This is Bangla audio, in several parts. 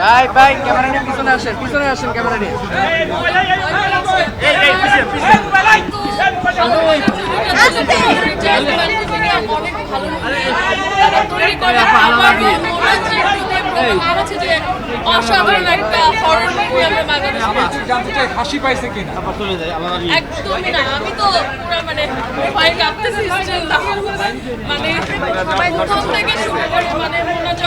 ভাই ভাই ক্যামেরা নিয়ে পিছনে আসেন পিছনে ক্যামেরা নিয়ে। হাসি পাইছে কিনা? একদমই না আমি তো মানে ভয় কাঁপতেছি still না। মানে প্রথম থেকে শুরু করে মানে মনে যখন একটা পড়েছে তাকে এবং, আহ, একটা দৃশ্য খুব ভালো লেগেছে যে বাবা খাটের উপরে কে খাটের নিচে কে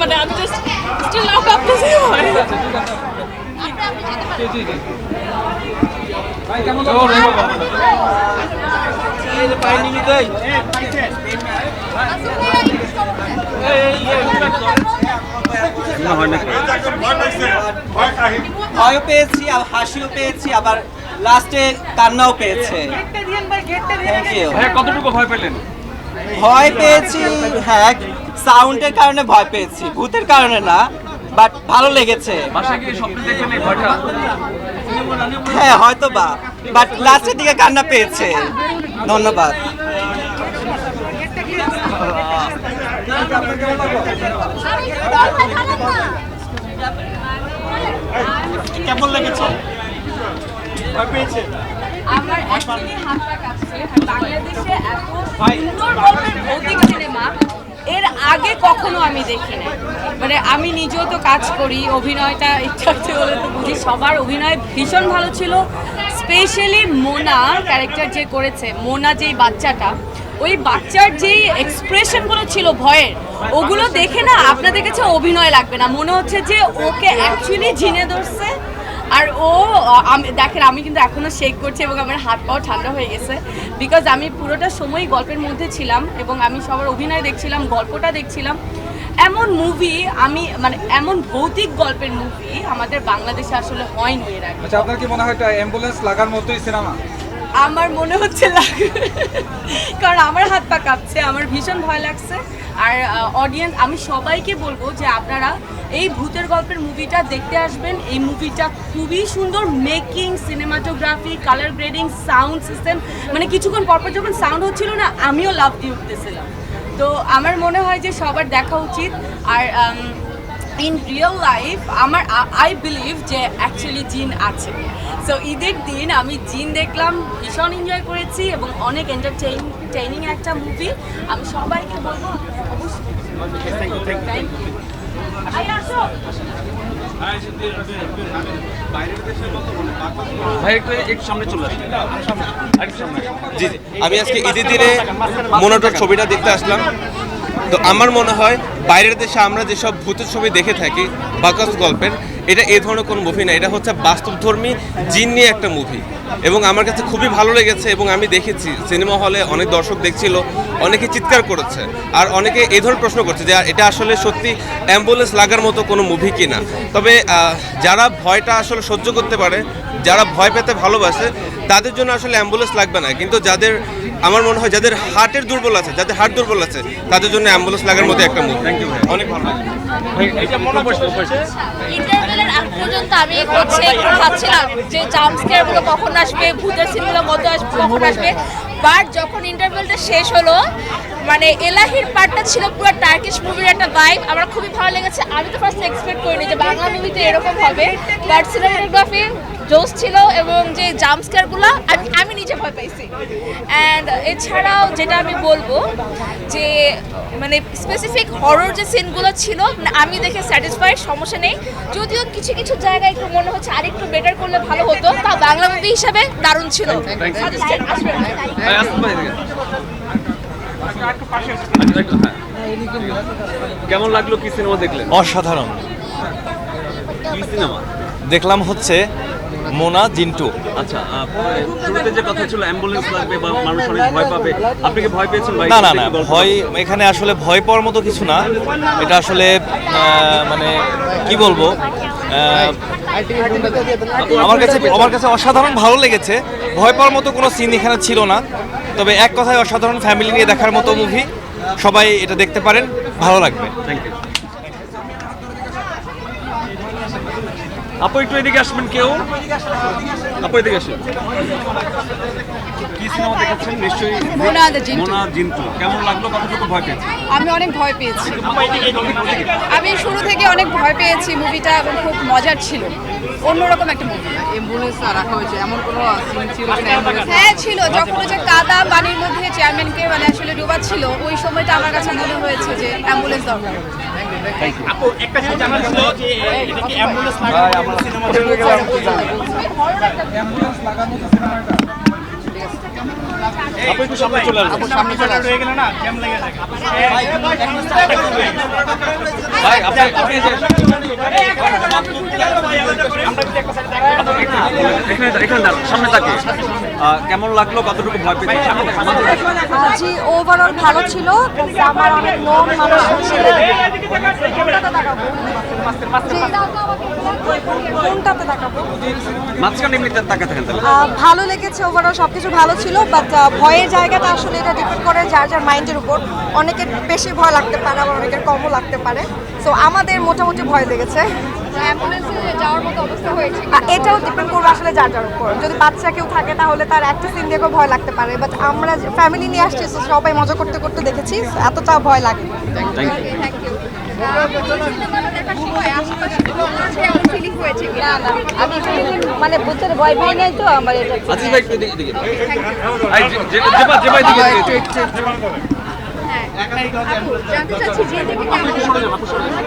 মানে আমি জাস্ট স্টিল নাও কাঁপতেছি ভয়। ভয়ও পেয়েছি আর হাসিও পেয়েছি আবার লাস্টে কান্নাও পেয়েছে। থ্যাংক ইউ কতটুকু ভয় পেলেন? ভয় পেয়েছি হ্যাঁ সাউন্ডের কারণে ভয় পেয়েছি ভূতের কারণে না বাট ভালো লেগেছে। হ্যাঁ হয়তো বা বাট লাস্টের দিকে কান্না পেয়েছে। ধন্যবাদ। কেমন লেগেছে? আমার অ্যাকচুয়ালি হাতটা কাছে বাংলাদেশে এত সুন্দর ভৌতিক সিনেমা এর আগে কখনো আমি দেখিনি। মানে আমি নিজেও তো কাজ করি অভিনয়টা ইচ্ছার্থে বলে তো বুঝি সবার অভিনয় ভীষণ ভালো ছিল। স্পেশালি মোনা ক্যারেক্টার যে করেছে মোনা যেই বাচ্চাটা ওই বাচ্চার যেই এক্সপ্রেশনগুলো ছিল ভয়ের, ওগুলো দেখে না আপনাদের কাছে অভিনয় লাগবে না। মনে হচ্ছে যে ওকে অ্যাকচুয়ালি ঝিনে ধরছে। আর ও আমি, দেখেন, আমি কিন্তু এখনও শেক করছি এবং আমার হাত পাও ঠান্ডা হয়ে গেছে। বিকজ আমি পুরোটা সময় গল্পের মধ্যে ছিলাম এবং আমি সবার অভিনয় দেখছিলাম, গল্পটা দেখছিলাম। এমন মুভি আমি মানে এমন ভৌতিক গল্পের মুভি আমাদের বাংলাদেশে আসলে হয়নি এর আগে। আচ্ছা আপনার কি মনে হয় এটা অ্যাম্বুলেন্স লাগার মতোই সিনেমা আমার মনে হচ্ছে কারণ আমার হাত পা কাঁপছে, আমার ভীষণ ভয় লাগছে। আর অডিয়েন্স আমি সবাইকে বলব যে আপনারা এই ভূতের গল্পের মুভিটা দেখতে আসবেন। এই মুভিটা খুবই সুন্দর making cinematography colour grading sound system মানে কিছুক্ষণ পরপর যখন সাউন্ড হচ্ছিল না, আমিও লাভ দিয়ে উঠতেছিলাম। তো আমার মনে হয় যে সবার দেখা উচিত। আর ইন রিয়েল লাইফ আমার আই বিলিভ যে অ্যাকচুয়ালি জিন আছে। সো ঈদের দিন আমি জিন দেখলাম ভীষণ এনজয় করেছি এবং অনেক এন্টারটেইনিং একটা মুভি আমি সবাইকে বলব। আমি আজকে ঈদের দিনে মনোটর ছবিটা দেখতে আসলাম। তো আমার মনে হয় বাইরের দেশে আমরা যেসব ভূতের ছবি দেখে থাকি বাকস গল্পের, এটা এই ধরনের কোনো মুভি না। এটা হচ্ছে বাস্তবধর্মী জিন নিয়ে একটা মুভি এবং আমার কাছে খুবই ভালো লেগেছে এবং আমি দেখেছি। সিনেমা হলে অনেক দর্শক দেখছিল, অনেকে চিৎকার করেছে, আর অনেকে এই ধরনের প্রশ্ন করছে যে এটা আসলে সত্যি অ্যাম্বুলেন্স লাগার মতো কোনো মুভি কিনা? তবে যারা ভয়টা আসলে সহ্য করতে পারে যারা ভয় পেতে ভালোবাসে তাদের জন্য আসলে অ্যাম্বুলেন্স লাগবে না। কিন্তু যাদের আমার মনে হয় যাদের হার্টের দুর্বল আছে যাদের হার্ট দুর্বল আছে তাদের জন্য অ্যাম্বুলেন্স লাগার মতো একটা মুভি। থ্যাংক ইউ অনেক ভালো লাগে ভাই এইটা মনে পড়ছে ইন্টারভেলের আগ পর্যন্ত আমি হচ্ছে একটু ভাবছিলাম যে জাম্প স্কেয়ার কখন আসবে ভূতের কখন আসবে। বাট যখন ইন্টারভেলটা শেষ হলো মানে এলাহির পার্টটা ছিল পুরো টার্কিশ মুভির একটা ভাইব আমার খুবই ভালো লেগেছে। আমি তো ফার্স্ট এক্সপেক্ট করিনি যে বাংলা মুভিতে এরকম হবে। বাট সিনেমাটোগ্রাফি জোস ছিল এবং যে জাম্প স্কেয়ারগুলো আমি আমি নিজে ভয় পাইছি। অ্যান্ড এছাড়াও যেটা আমি বলব যে মানে স্পেসিফিক হরর যে সিনগুলো ছিল আমি দেখে স্যাটিসফাইড সমস্যা নেই। যদিও কিছু কিছু জায়গায় একটু মনে হচ্ছে আরেকটু বেটার করলে ভালো হতো তা বাংলা মুভি হিসাবে দারুণ ছিল। কেমন লাগল কি সিনেমা দেখলেন? অসাধারণ। কি সিনেমা? দেখলাম হচ্ছে মোনা জিন্টু। আচ্ছা শুরুতে যে কথা ছিল অ্যাম্বুলেন্স লাগবে বা মানুষ অনেক ভয় পাবে আপনি কি ভয় পেয়েছেন ভাই না না না ভয় এখানে আসলে ভয় পাওয়ার মতো কিছু না। এটা আসলে মানে কি বলব আমার কাছে আমার কাছে অসাধারণ ভালো লেগেছে। ভয় পাওয়ার মতো কোনো সিন এখানে ছিল না। তবে এক কথায় অসাধারণ ফ্যামিলি নিয়ে দেখার মতো মুভি সবাই এটা দেখতে পারেন, ভালো লাগবে। থ্যাংক ইউ আপু একটু এদিকে আসবেন কেউ? আপু এদিকে আসেন। কি সিনেমা দেখেছেন নিশ্চয়ই মোনা দ্য মোনা জিন্টু। কেমন লাগল? কতটুকু ভয় পেয়েছেন? আমি অনেক ভয় পেয়েছি। আমি শুরু থেকে অনেক ভয় পেয়েছি। মুভিটা এবং খুব মজার ছিল। অন্যরকম একটা মুভি অ্যাম্বুলেন্স রাখা হয়েছে। এমন কোনো সিন ছিল হ্যাঁ ছিল। যখন ওই যে কাদা পানির মধ্যে চেয়ারম্যানকে মানে আসলে ডুবাচ্ছিল ওই সময়টা আমার কাছে মনে হয়েছে যে অ্যাম্বুলেন্স দরকার। আপু একটা জিনিস জানার ছিল যে এটা কি অ্যাম্বুলেন্স লাগানো সিনেমা আপু একটু সামনে চলে আসবেন। আপু সামনে চলে রয়ে গেল না? জ্যাম লেগে থাকে। ভাই আপনি আপনি যে- এখানে এখানে দাঁড়ান, সামনে তাকে কেমন লাগল কতটুকু ভয় পেয়েছেন? জি ওভারঅল ভালো ছিল আমার অনেক নোন মানুষ ছিল। কোনটাতে দেখাবো? মাঝখানে এমনিতে তাকে থাকেন ভালো লেগেছে ওভারঅল সব কিছু ভালো ছিল বাট ভয়ের জায়গাটা আসলে এটা ডিপেন্ড করে যার যার মাইন্ডের উপর। অনেকের বেশি ভয় লাগতে পারে আবার অনেকের কমও লাগতে পারে। সো আমাদের মোটামুটি ভয় লেগেছে। অ্যাম্বুলেন্সে যাওয়ার মতো অবস্থা হয়েছে এটাও ডিপেন্ড করবে আসলে যার যার উপর। যদি বাচ্চা কেউ থাকে তাহলে তার একটা সিন দেখেও ভয় লাগতে পারে। বাট আমরা ফ্যামিলি নিয়ে আসছি সবাই মজা করতে করতে দেখেছি এতটা ভয় লাগে। মানে ভূতের ভয় পাই নাই তো আমার এটা। জানতে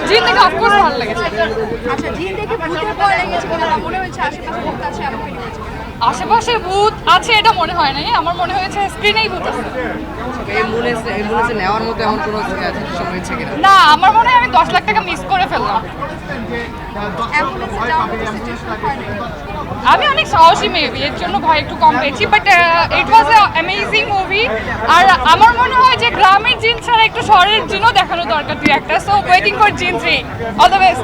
জিন দেখে অফকোর্স ভালো লেগেছে আচ্ছা জিন দেখে ভূতের ভয় লেগেছে কিনা বা মনে হয়েছে আশেপাশে ভূত আছে এমন ফিলিং হয়েছে আশেপাশে ভূত আছে এটা মনে হয় নাই। আমার মনে হয়েছে স্ক্রিনেই ভূত আছে। নেওয়ার মতো এমন কোনো হয়েছে না, আমার মনে হয় আমি দশ লাখ টাকা মিস করে ফেললাম। আমি অনেক সাহসী মেবি এর জন্য ভয় একটু কম পেয়েছি but it was amazing movie আর আমার মনে হয় যে গ্রামের জিন্স ছাড়া একটু শহরের জিনও দেখানো দরকার দুই একটা so waiting for Jinn three all the best